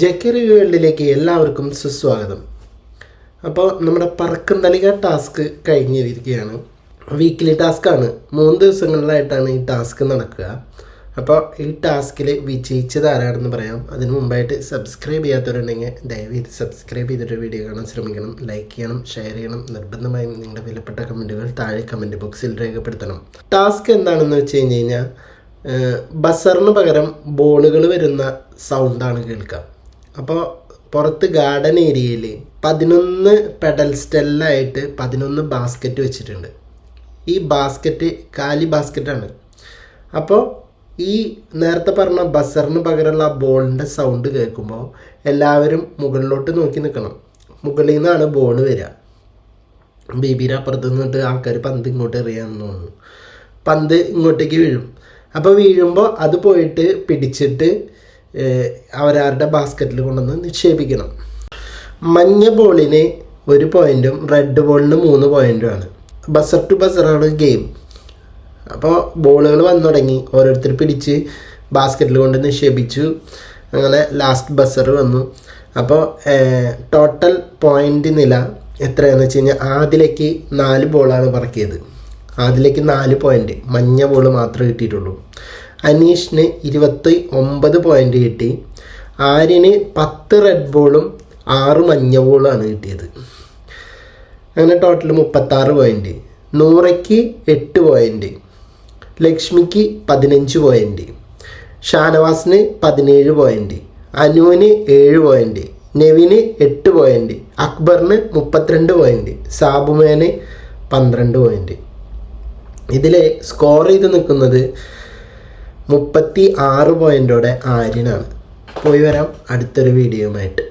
ജെക്കറി വേൾഡിലേക്ക് എല്ലാവർക്കും സുസ്വാഗതം. അപ്പോൾ നമ്മുടെ പറക്കും തലിക ടാസ്ക് കഴിഞ്ഞിരിക്കുകയാണ്. വീക്കിലി ടാസ്ക്കാണ് മൂന്ന് ദിവസങ്ങളിലായിട്ടാണ് ഈ ടാസ്ക് നടക്കുക. അപ്പോൾ ഈ ടാസ്കിൽ വിജയിച്ചത് ആരാണെന്ന് പറയാം. അതിന് മുമ്പായിട്ട് സബ്സ്ക്രൈബ് ചെയ്യാത്തവരുണ്ടെങ്കിൽ ദയവേത് സബ്സ്ക്രൈബ് ചെയ്തിട്ട് വീഡിയോ കാണാൻ ശ്രമിക്കണം. ലൈക്ക് ചെയ്യണം ഷെയർ ചെയ്യണം. നിർബന്ധമായും നിങ്ങളുടെ വിലപ്പെട്ട കമന്റുകൾ താഴെ കമന്റ് ബോക്സിൽ രേഖപ്പെടുത്തണം. ടാസ്ക് എന്താണെന്ന് വെച്ച് കഴിഞ്ഞ് കഴിഞ്ഞാൽ ബസറിന് പകരം ബോളുകൾ വരുന്ന സൗണ്ടാണ് കേൾക്കുക. അപ്പോൾ പുറത്ത് ഗാർഡൻ ഏരിയയിൽ പതിനൊന്ന് പെഡൽ സ്റ്റെല്ലായിട്ട് പതിനൊന്ന് ബാസ്ക്കറ്റ് വെച്ചിട്ടുണ്ട്. ഈ ബാസ്ക്കറ്റ് കാലി ബാസ്ക്കറ്റാണ് അപ്പോൾ ഈ നേരത്തെ പറഞ്ഞ ബസറിന് പകരമുള്ള ബോളിന്റെ സൗണ്ട് കേൾക്കുമ്പോൾ എല്ലാവരും മുകളിലോട്ട് നോക്കി നിൽക്കണം. മുകളിൽ നിന്നാണ് ബോൾ വരിക. ബേബിയുടെ അപ്പുറത്ത് നിന്നിട്ട് ആൾക്കാർ പന്ത് ഇങ്ങോട്ട് എറിയാന്ന് തോന്നുന്നു. പന്ത് ഇങ്ങോട്ടേക്ക് വീഴും. അപ്പോൾ വീഴുമ്പോൾ അത് പോയിട്ട് പിടിച്ചിട്ട് അവരവരുടെ ബാസ്ക്കറ്റിൽ കൊണ്ടുവന്ന് നിക്ഷേപിക്കണം. മഞ്ഞ ബോളിന് ഒരു പോയിന്റും റെഡ് ബോളിന് മൂന്ന് പോയിന്റുമാണ് ബസർ ടു ബസറാണ് ഗെയിം. അപ്പോൾ ബോളുകൾ വന്നു തുടങ്ങി. ഓരോരുത്തർ പിടിച്ച് ബാസ്ക്കറ്റിൽ കൊണ്ട് നിക്ഷേപിച്ചു. അങ്ങനെ ലാസ്റ്റ് ബസർ വന്നു. അപ്പോൾ ടോട്ടൽ പോയിന്റ് നില എത്രയാണെന്ന് വെച്ച് കഴിഞ്ഞാൽ ആദിലേക്ക് നാല് ബോളാണ് പറക്കിയത്. ആദിലേക്ക് നാല് പോയിന്റ് മഞ്ഞ ബോൾ മാത്രമേ കിട്ടിയിട്ടുള്ളൂ. അനീഷിന് ഇരുപത്തി ഒമ്പത് പോയിന്റ് കിട്ടി. ആര്യന് പത്ത് റെഡ് ബോളും ആറ് മഞ്ഞ ബോളുമാണ് കിട്ടിയത്. അങ്ങനെ ടോട്ടൽ മുപ്പത്താറ് പോയിന്റ് നൂറയ്ക്ക് എട്ട് പോയിന്റ് ലക്ഷ്മിക്ക് പതിനഞ്ച് പോയിന്റ് ഷാനവാസിന് പതിനേഴ് പോയിന്റ് അനുവിന് ഏഴ് പോയിന്റ് നെവിന് എട്ട് പോയിന്റ് അക്ബറിന് മുപ്പത്തിരണ്ട് പോയിന്റ് സാബുമേന് പന്ത്രണ്ട് പോയിന്റ് ഇതിലെ സ്കോർ ചെയ്ത് നിൽക്കുന്നത് മുപ്പത്തി ആറ് പോയിന്റോടെ ആര്യനാണ്. പോയി വരാം അടുത്തൊരു വീഡിയോയുമായിട്ട്